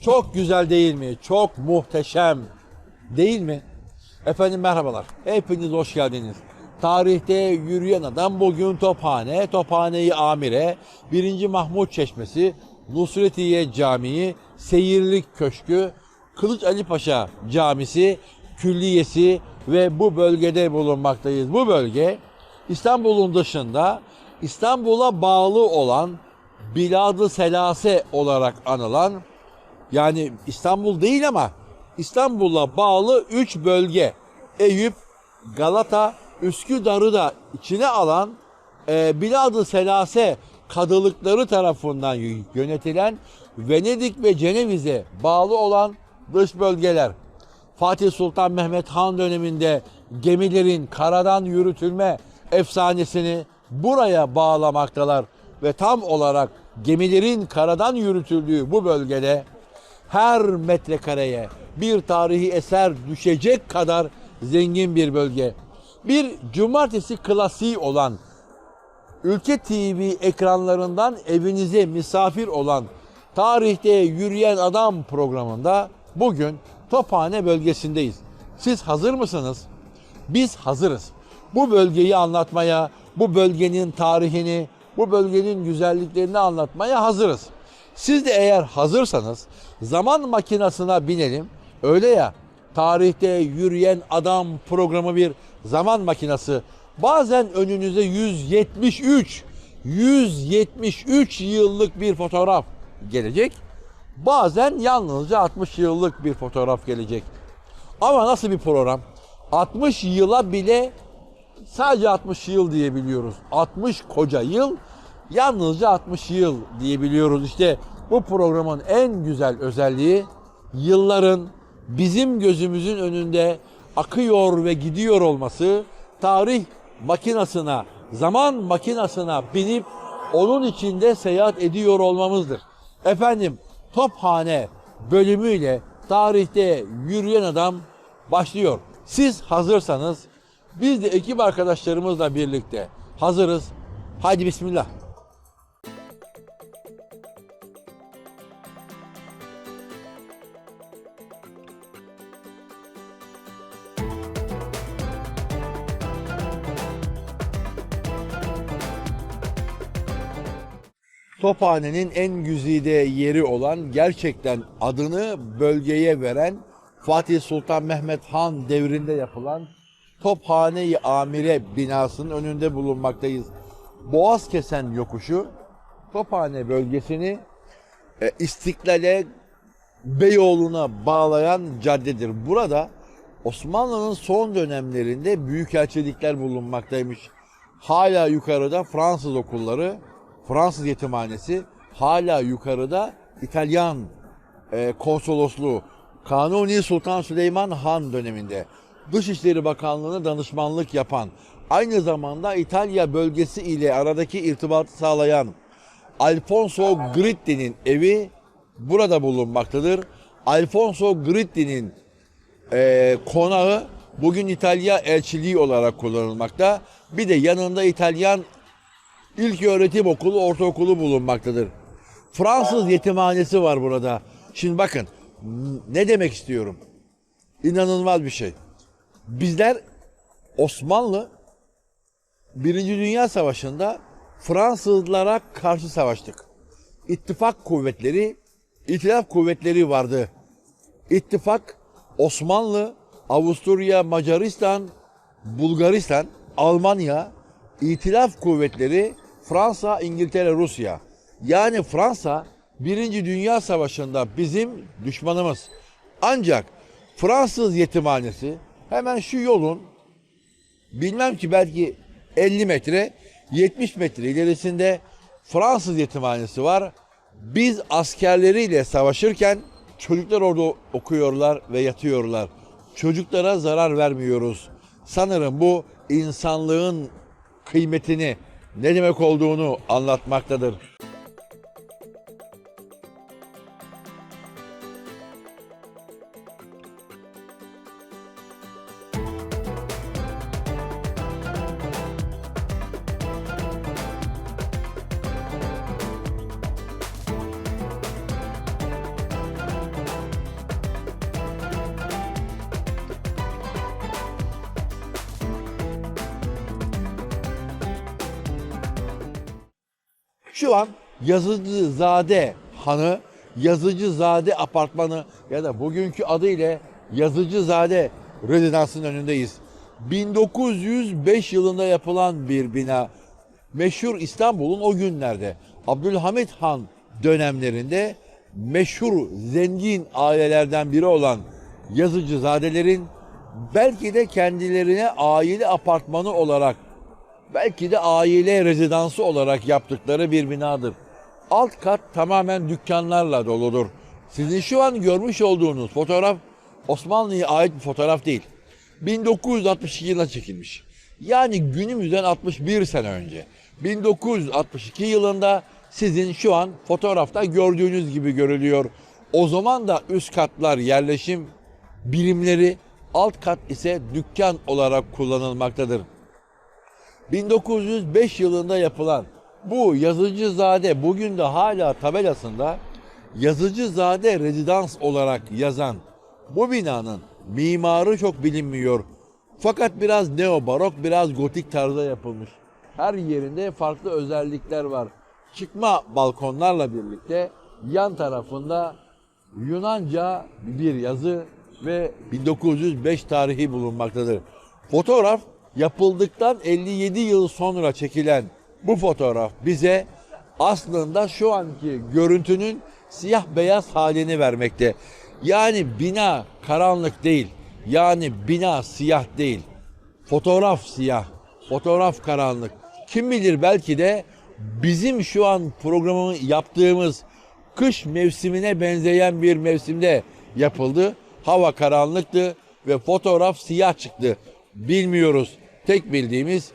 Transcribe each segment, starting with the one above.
Çok güzel değil mi? Çok muhteşem değil mi? Efendim merhabalar. Hepiniz hoş geldiniz. Tarihte yürüyen adam bugün Tophane, Tophane-i Amire, 1. Mahmut Çeşmesi, Nusretiye Camii, Seyirlik Köşkü, Kılıç Ali Paşa Camisi, Külliyesi ve bu bölgede bulunmaktayız. Bu bölge İstanbul'un dışında İstanbul'a bağlı olan Bilad-ı Selase olarak anılan yani İstanbul değil ama İstanbul'a bağlı 3 bölge. Eyüp, Galata, Üsküdar'ı da içine alan e, Bilad-ı Selase kadılıkları tarafından yönetilen Venedik ve Ceneviz'e bağlı olan dış bölgeler. Fatih Sultan Mehmet Han döneminde gemilerin karadan yürütülme efsanesini buraya bağlamaktalar ve tam olarak gemilerin karadan yürütüldüğü bu bölgede her metrekareye bir tarihi eser düşecek kadar zengin bir bölge. Bir cumartesi klasiği olan Ülke TV ekranlarından evinize misafir olan Tarihte Yürüyen Adam programında bugün Tophane bölgesindeyiz. Siz hazır mısınız? Biz hazırız. Bu bölgeyi anlatmaya, bu bölgenin tarihini, bu bölgenin güzelliklerini anlatmaya hazırız. Siz de eğer hazırsanız zaman makinasına binelim. Öyle ya tarihte yürüyen adam programı bir zaman makinası. Bazen önünüze 173 173 yıllık bir fotoğraf gelecek. Bazen yalnızca 60 yıllık bir fotoğraf gelecek. Ama nasıl bir program? 60 yıla bile sadece 60 yıl diyebiliyoruz. 60 koca yıl yalnızca 60 yıl diyebiliyoruz. İşte bu programın en güzel özelliği yılların bizim gözümüzün önünde akıyor ve gidiyor olması, tarih makinasına, zaman makinasına binip onun içinde seyahat ediyor olmamızdır. Efendim Tophane bölümüyle tarihte yürüyen adam başlıyor. Siz hazırsanız biz de ekip arkadaşlarımızla birlikte hazırız. Haydi bismillah. Tophane'nin en güzide yeri olan gerçekten adını bölgeye veren Fatih Sultan Mehmet Han devrinde yapılan Tophane-i Amire binasının önünde bulunmaktayız. Boğaz kesen yokuşu Tophane bölgesini e, İstiklal'e Beyoğlu'na bağlayan caddedir. Burada Osmanlı'nın son dönemlerinde büyükelçilikler bulunmaktaymış. Hala yukarıda Fransız okulları, Fransız yetimhanesi, hala yukarıda İtalyan e, konsolosluğu, Kanuni Sultan Süleyman Han döneminde Dışişleri Bakanlığı'na danışmanlık yapan, aynı zamanda İtalya bölgesi ile aradaki irtibatı sağlayan Alfonso Gritti'nin evi burada bulunmaktadır. Alfonso Gritti'nin e, konağı bugün İtalya elçiliği olarak kullanılmakta. Bir de yanında İtalyan İlk öğretim okulu, ortaokulu bulunmaktadır. Fransız yetimhanesi var burada. Şimdi bakın ne demek istiyorum? İnanılmaz bir şey. Bizler Osmanlı Birinci Dünya Savaşı'nda Fransızlara karşı savaştık. İttifak kuvvetleri, itilaf kuvvetleri vardı. İttifak Osmanlı, Avusturya, Macaristan, Bulgaristan, Almanya, İtilaf kuvvetleri Fransa, İngiltere, Rusya. Yani Fransa Birinci Dünya Savaşı'nda bizim düşmanımız. Ancak Fransız yetimhanesi hemen şu yolun bilmem ki belki 50 metre 70 metre ilerisinde Fransız yetimhanesi var. Biz askerleriyle savaşırken çocuklar orada okuyorlar ve yatıyorlar. Çocuklara zarar vermiyoruz. Sanırım bu insanlığın kıymetini ne demek olduğunu anlatmaktadır. Şu an Yazıcızade Hanı, Yazıcızade Apartmanı ya da bugünkü adıyla Yazıcızade Rezidansı'nın önündeyiz. 1905 yılında yapılan bir bina. Meşhur İstanbul'un o günlerde Abdülhamit Han dönemlerinde meşhur zengin ailelerden biri olan Yazıcızadelerin belki de kendilerine aile apartmanı olarak belki de aile rezidansı olarak yaptıkları bir binadır. Alt kat tamamen dükkanlarla doludur. Sizin şu an görmüş olduğunuz fotoğraf Osmanlı'ya ait bir fotoğraf değil. 1962 yılında çekilmiş. Yani günümüzden 61 sene önce. 1962 yılında sizin şu an fotoğrafta gördüğünüz gibi görülüyor. O zaman da üst katlar yerleşim birimleri, alt kat ise dükkan olarak kullanılmaktadır. 1905 yılında yapılan bu Yazıcızade bugün de hala tabelasında Yazıcızade Rezidans olarak yazan bu binanın mimarı çok bilinmiyor. Fakat biraz neobarok, biraz gotik tarzda yapılmış. Her yerinde farklı özellikler var. Çıkma balkonlarla birlikte yan tarafında Yunanca bir yazı ve 1905 tarihi bulunmaktadır. Fotoğraf yapıldıktan 57 yıl sonra çekilen bu fotoğraf bize aslında şu anki görüntünün siyah beyaz halini vermekte. Yani bina karanlık değil. Yani bina siyah değil. Fotoğraf siyah, fotoğraf karanlık. Kim bilir belki de bizim şu an programı yaptığımız kış mevsimine benzeyen bir mevsimde yapıldı. Hava karanlıktı ve fotoğraf siyah çıktı. Bilmiyoruz. Tek bildiğimiz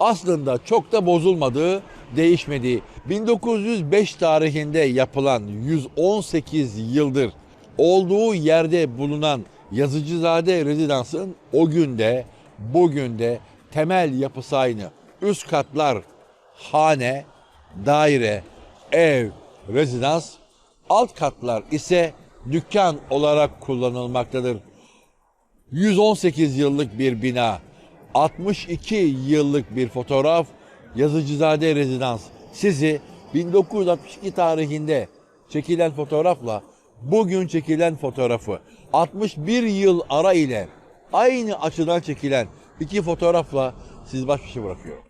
aslında çok da bozulmadığı, değişmediği. 1905 tarihinde yapılan 118 yıldır olduğu yerde bulunan Yazıcızade Rezidans'ın o günde, bugün de temel yapısı aynı. Üst katlar hane, daire, ev, rezidans, alt katlar ise dükkan olarak kullanılmaktadır. 118 yıllık bir bina, 62 yıllık bir fotoğraf, Yazıcızade Rezidans. Sizi 1962 tarihinde çekilen fotoğrafla bugün çekilen fotoğrafı 61 yıl ara ile aynı açıdan çekilen iki fotoğrafla siz baş başa bırakıyorum.